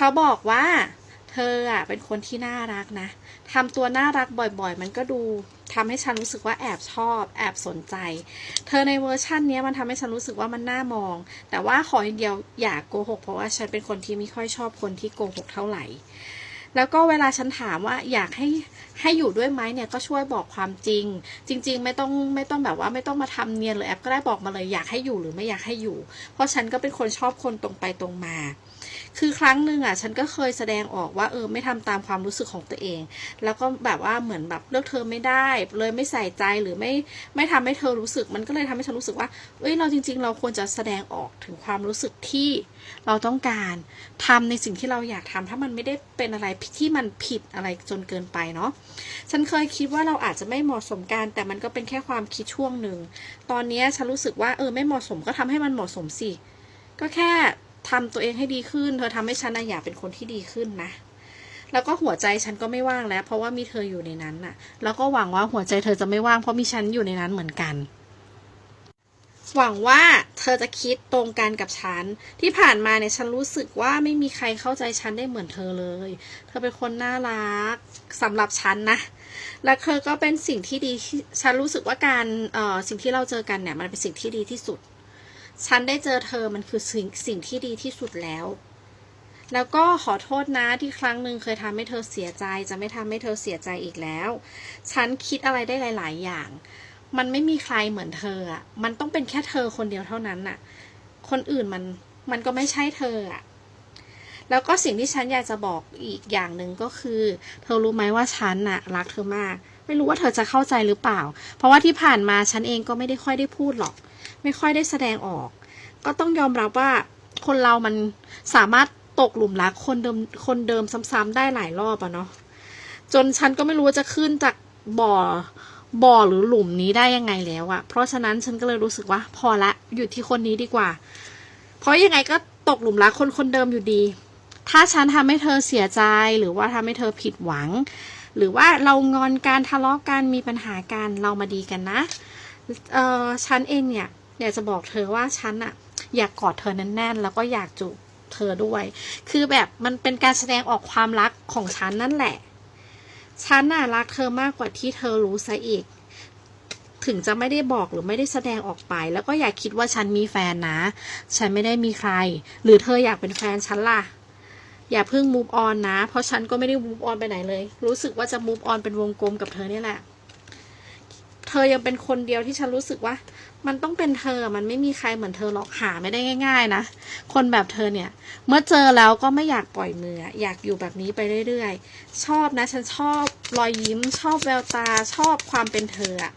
เขาบอกว่า เธออะเป็นคนที่น่ารักนะทำตัวน่ารักบ่อยๆ มันก็ดูทำให้ฉันรู้สึกว่าแอบชอบ แอบสนใจ เธอในเวอร์ชั่นนี้มันทำให้ฉันรู้สึกว่ามันน่ามอง แต่ว่าขออย่างเดียวอย่าโกหกเพราะว่าฉันเป็นคนที่ไม่ค่อยชอบคนที่โกหกเท่าไหร่แล้วก็เวลาฉันถามว่าอยากให้ให้อยู่ด้วยไหมเนี่ยก็ช่วยบอกความจริง จริง ๆ ไม่ต้องไม่ต้องแบบว่าไม่ต้องมาทำเนียนหรือแอปก็ได้บอกมาเลยอยากให้อยู่หรือไม่อยากให้อยู่ เพราะฉันก็เป็นคนชอบคนตรงไปตรงมา คือครั้งหนึ่งอะฉันก็เคยแสดงออกว่าเออไม่ทำตามความรู้สึกของตัวเอง แล้วก็แบบว่าเหมือนแบบเลือกเธอไม่ได้ เลยไม่ใส่ใจหรือไม่ไม่ทำให้เธอรู้สึก มันก็เลยทำให้ฉันรู้สึกว่าเอ้ยเราจริง ๆ เราควรจะแสดงออกถึงความรู้สึกที่เราต้องการทำในสิ่งที่เราอยากทำถ้ามันไม่ได้เป็นอะไรที่มันผิดอะไรจนเกินไปเนาะฉันเคยคิดว่าเราอาจจะไม่เหมาะสมกันแต่มันก็เป็นแค่ความคิดช่วงหนึ่งตอนนี้ฉันรู้สึกว่าเออไม่เหมาะสมก็ทำให้มันเหมาะสมสิก็แค่ ทำตัวเองให้ดีขึ้น เธอทำให้ฉันนะอยากเป็นคนที่ดีขึ้นนะ แล้วก็หัวใจฉันก็ไม่ว่างแล้ว เพราะว่ามีเธออยู่ในนั้นน่ะ แล้วก็หวังว่าหัวใจเธอจะไม่ว่างเพราะมีฉันอยู่ในนั้นเหมือนกัน หวังว่าเธอจะคิดตรงกันกับฉัน ที่ผ่านมาเนี่ยฉันรู้สึกว่าไม่มีใครเข้าใจฉันได้เหมือนเธอเลย เธอเป็นคนน่ารักสำหรับฉันนะและเธอก็เป็นสิ่งที่ดี ฉันรู้สึกว่าการเอ่อสิ่งที่เราเจอกันเนี่ยมันเป็นสิ่งที่ดีที่สุด ฉันได้เจอเธอมันคือสิ่งสิ่งที่ดีที่สุดแล้ว แล้วก็ขอโทษนะที่ครั้งหนึ่งเคยทำให้เธอเสียใจ จะไม่ทำให้เธอเสียใจอีกแล้ว ฉันคิดอะไรได้หลาย ๆ อย่าง มันไม่มีใครเหมือนเธออะ มันต้องเป็นแค่เธอคนเดียวเท่านั้นน่ะ คนอื่นมันมันก็ไม่ใช่เธออะแล้วก็สิ่งที่ฉันอยากจะบอกอีกอย่างหนึ่งก็คือ เธอรู้ไหมว่าฉันน่ะรักเธอมาก ไม่รู้ว่าเธอจะเข้าใจหรือเปล่า เพราะว่าที่ผ่านมาฉันเองก็ไม่ได้ค่อยได้พูดหรอก ไม่ค่อยได้แสดงออก ก็ต้องยอมรับว่าคนเรามันสามารถตกหลุมรักคนเดิมคนเดิมซ้ำๆได้หลายรอบอะเนาะจนฉันก็ไม่รู้ว่าจะขึ้นจากบ่อบ่อหรือหลุมนี้ได้ยังไงแล้วอะเพราะฉะนั้นฉันก็เลยรู้สึกว่า พอละอยู่ที่คนนี้ดีกว่า เพราะยังไงก็ตกหลุมรักคนคนเดิมอยู่ดี ถ้าฉันทำให้เธอเสียใจหรือว่าทำให้เธอผิดหวัง หรือว่าเรางอนการทะเลาะกันมีปัญหากันเรามาดีกันนะเออฉันเองเนี่ย อยากจะบอกเธอว่าฉันอะอยากกอดเธอแน่นๆ แล้วก็อยากจูบเธอด้วย คือแบบมันเป็นการแสดงออกความรักของฉันนั่นแหละ ฉันน่ะรักเธอมากกว่าที่เธอรู้ซะอีก ถึงจะไม่ได้บอกหรือไม่ได้แสดงออกไป แล้วก็อย่าคิดว่าฉันมีแฟนนะ ฉันไม่ได้มีใคร หรือเธออยากเป็นแฟนฉันล่ะ อย่าเพิ่ง move on นะ เพราะฉันก็ไม่ได้ move on ไปไหนเลย รู้สึกว่าจะ move on เป็นวงกลมกับเธอเนี่ยแหละ เธอยังเป็นคนเดียวที่ฉันรู้สึกว่า มันต้องเป็นเธอมันไม่มีใครเหมือนเธอหรอกหาไม่ได้ง่าย ๆ นะ คนแบบเธอเนี่ย เมื่อเจอแล้วก็ไม่อยากปล่อยมือ อยากอยู่แบบนี้ไปเรื่อยๆ ชอบนะ ฉันชอบรอยยิ้ม ชอบแววตาชอบความเป็นเธออะ